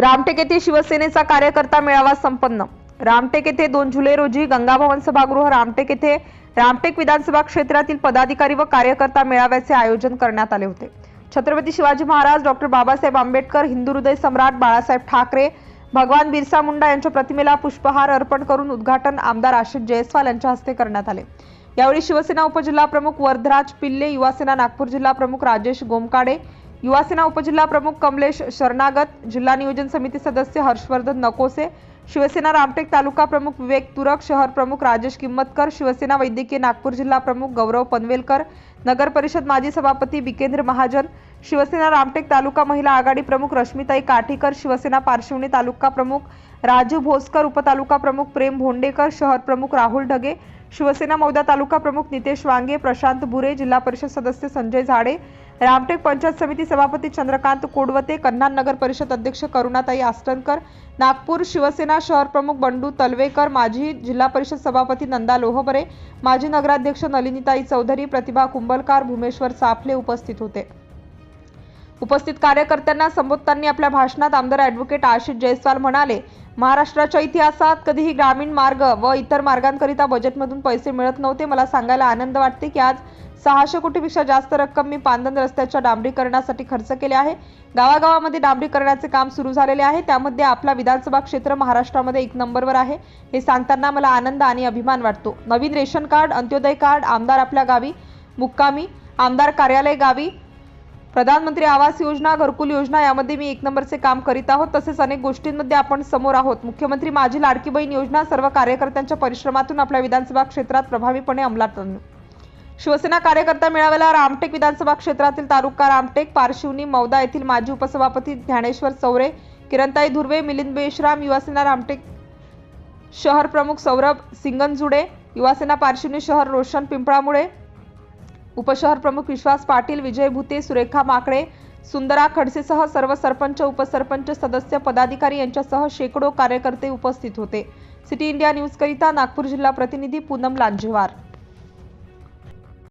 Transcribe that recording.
रामटेक येथे शिवसेनेचा कार्यकर्ता मेळावा संपन्न. रामटेक येथे दोन जुलै रोजी गंगाभवन सभागृह रामटेक येथे रामटेक विधानसभा क्षेत्रातील पदाधिकारी व कार्यकर्ता मेळाव्याचे आयोजन करण्यात आले होते. छत्रपती शिवाजी महाराज डॉक्टर बाबासाहेब आंबेडकर हिंदू हृदय सम्राट बाळासाहेब ठाकरे भगवान बिरसा मुंडा यांच्या प्रतिमेला पुष्पहार अर्पण करून उद्घाटन आमदार आशिष जयस्वाल यांच्या हस्ते करण्यात आले. यावेळी शिवसेना उपजिल्हा प्रमुख वरदराज पिल्ले युवासेना नागपूर जिल्हा प्रमुख राजेश गोमकाडे युवासेना उपजिल्हा प्रमुख कमलेश शरणागत जिल्हा नियोजन समिती सदस्य हर्षवर्धन नकोसे शिवसेना रामटेक तालुका प्रमुख विवेक तुरक शहर प्रमुख राजेश किंमतकर शिवसेना वैद्यकीय नागपूर जिल्हा प्रमुख गौरव पनवेलकर नगर परिषद माजी सभापती विकेंद्र महाजन शिवसेना रामटेक तालुका महिला आघाडी प्रमुख रश्मिताई काठीकर शिवसेना पार्श्वनी तालुका प्रमुख राजू भोसकर उपतालुका प्रमुख प्रेम भोंडेकर शहर प्रमुख राहुल ढगे शिवसेना मौदा तालुका प्रमुख नितेश वांगे प्रशांत बुरे जिल्हा परिषद सदस्य संजय झाडे रामटेक पंचायत समिती सभापती चंद्रकांत कोडवते कन्हान नगर परिषद अध्यक्ष करुणाताई आस्टनकर नागपूर शिवसेना शहर प्रमुख बंडू तलवेकर माजी जिल्हा परिषद सभापती नंदा लोहबरे माजी नगराध्यक्ष नलिनीताई चौधरी प्रतिभा कुंभलकार भूमेश्वर साफले उपस्थित होते. उपस्थित कार्यकर्त्यांना संबोधताना आपल्या भाषणात आमदार ॲडव्होकेट आशिष जयस्वाल म्हणाले महाराष्ट्राच्या इतिहासात कधीही ग्रामीण मार्ग व इतर मार्गांकरिता बजेटमधून पैसे मिळत नव्हते. मला सांगायला आनंद वाटते की आज सहाशे कोटीपेक्षा जास्त रक्कम मी पांदन रस्त्याच्या डांबरीकरणासाठी खर्च केले आहे. गावागावामध्ये डांबरीकरणाचे काम सुरू झालेले आहे. त्यामध्ये आपला विधानसभा क्षेत्र महाराष्ट्रामध्ये एक नंबरवर आहे. हे सांगताना मला आनंद आणि अभिमान वाटतो. नवीन रेशन कार्ड अंत्योदय कार्ड आमदार आपल्या गावी मुक्कामी आमदार कार्यालय गावी प्रधानमंत्री आवास योजना घरकुल योजना यामध्ये मी एक नंबरचे काम करीत आहोत. तसेच अनेक गोष्टींमध्ये आपण समोर आहोत. मुख्यमंत्री माझी लाडकी बहीण योजना सर्व कार्यकर्त्यांच्या परिश्रमातून आपल्या विधानसभा क्षेत्रात प्रभावीपणे अंमलात आणली शिवसेना कार्यकर्ता मेळाव्याला रामटेक विधानसभा क्षेत्रातील तालुका रामटेक पारशिवनी मौदा येथील माजी उपसभापती ज्ञानेश्वर चौरे किरणताई धुर्वे मिलिंद बेशराम युवासेना रामटेक शहर प्रमुख सौरभ सिंगनजुडे युवासेना पारशिवनी शहर रोशन पिंपळामुळे उपशहर प्रमुख विश्वास पाटील विजय भुते सुरेखा माकडे सुंदरा खडसेसह सर्व सरपंच उपसरपंच सदस्य पदाधिकारी यांच्यासह शेकडो कार्यकर्ते उपस्थित होते. सिटी इंडिया न्यूजकरिता नागपूर जिल्हा प्रतिनिधी पूनम लांजेवार.